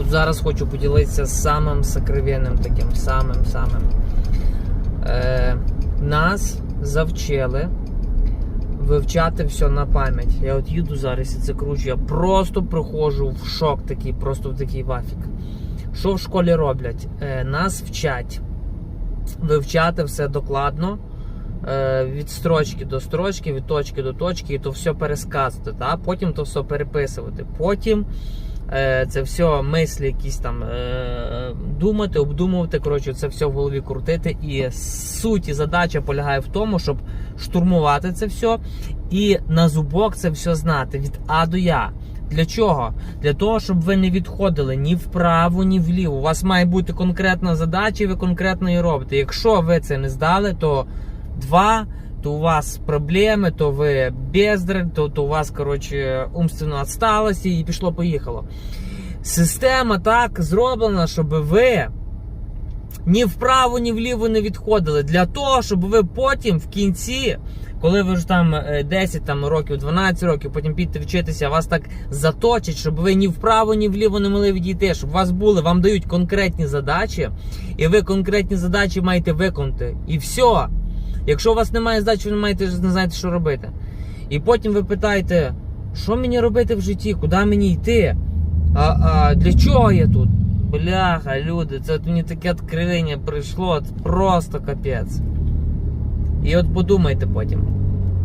От зараз хочу поділитися самим сокровенним таким, самим самим. Е, нас завчили вивчати все на пам'ять. Я от їду зараз і це кручу, я просто приходжу в шок такий, просто в такий вафік. Що в школі роблять? Е, нас вчать вивчати все докладно. е, Від строчки до строчки, від точки до точки, і то все пересказувати, та? потім то все переписувати. Потім це все мислі якісь там е, думати, обдумувати. Коротше, це все в голові крутити. І суть і задача полягає в тому, щоб штурмувати це все і на зубок це все знати від А до Я. Для чого? Для того, щоб ви не відходили ні вправо, ні вліво. У вас має бути конкретна задача, і ви конкретно її робите. Якщо ви це не здали, то два, то у вас проблеми, то ви бездрель, то, то у вас, коротше, умственно відсталося і пішло-поїхало. Система так зроблена, щоб ви ні вправо, ні вліво не відходили. Для того, щоб ви потім в кінці, коли ви ж там е, 10 там, років, 12 років, потім підете вчитися, вас так заточать, щоб ви ні вправо, ні вліво не могли відійти, щоб у вас були, вам дають конкретні задачі, і ви конкретні задачі маєте виконати. І все. Якщо у вас немає задач, ви не маєте не знаєте, що робити. І потім ви питаєте, що мені робити в житті, куди мені йти? А, а для чого я тут? Бляха, люди, це от мені таке відкривання прийшло, от просто капець. І от подумайте потім.